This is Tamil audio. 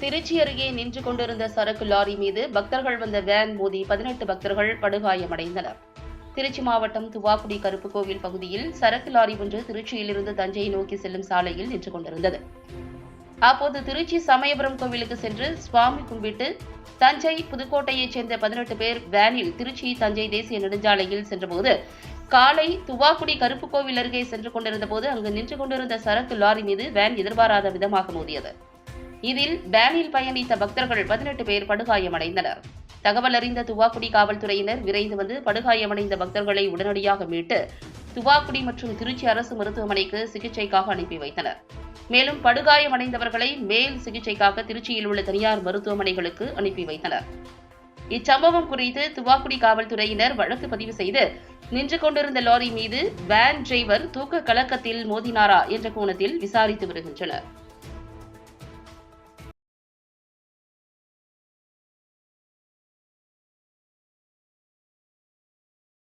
திருச்சி அருகே நின்று கொண்டிருந்த சரக்கு லாரி மீது பக்தர்கள் வந்த வேன் மோதி பதினெட்டு பக்தர்கள் படுகாயமடைந்தனர். திருச்சி மாவட்டம் துவாக்குடி கருப்பு கோவில் பகுதியில் சரக்கு லாரி ஒன்று திருச்சியிலிருந்து தஞ்சையை நோக்கி செல்லும் சாலையில் நின்று கொண்டிருந்தது. அப்போது திருச்சி சமயபுரம் கோவிலுக்கு சென்று சுவாமி கும்பிட்டு தஞ்சை புதுக்கோட்டையைச் சேர்ந்த பதினெட்டு பேர் வேனில் திருச்சி தஞ்சை தேசிய நெடுஞ்சாலையில் சென்றபோது காலை துவாக்குடி கருப்பு கோவில் அருகே சென்று கொண்டிருந்த போது அங்கு நின்று கொண்டிருந்த சரக்கு லாரி மீது வேன் எதிர்பாராத விதமாக மோதியது. இதில் வேனில் பயணித்த பக்தர்கள் பதினெட்டு பேர் படுகாயமடைந்தனர். தகவல் அறிந்த துவாக்குடி காவல்துறையினர் விரைந்து வந்து படுகாயமடைந்த பக்தர்களை உடனடியாக மீட்டு துவாக்குடி மற்றும் திருச்சி அரசு மருத்துவமனைக்கு சிகிச்சைக்காக அனுப்பி வைத்தனர். மேலும் படுகாயமடைந்தவர்களை மேல் சிகிச்சைக்காக திருச்சியில் உள்ள தனியார் மருத்துவமனைகளுக்கு அனுப்பி வைத்தனர். இச்சம்பவம் குறித்து துவாக்குடி காவல்துறையினர் வழக்கு பதிவு செய்து நின்று கொண்டிருந்த லாரி மீது வேன் டிரைவர் தூக்க கலக்கத்தில் மோதினாரா என்ற கோணத்தில் விசாரித்து வருகின்றனர்.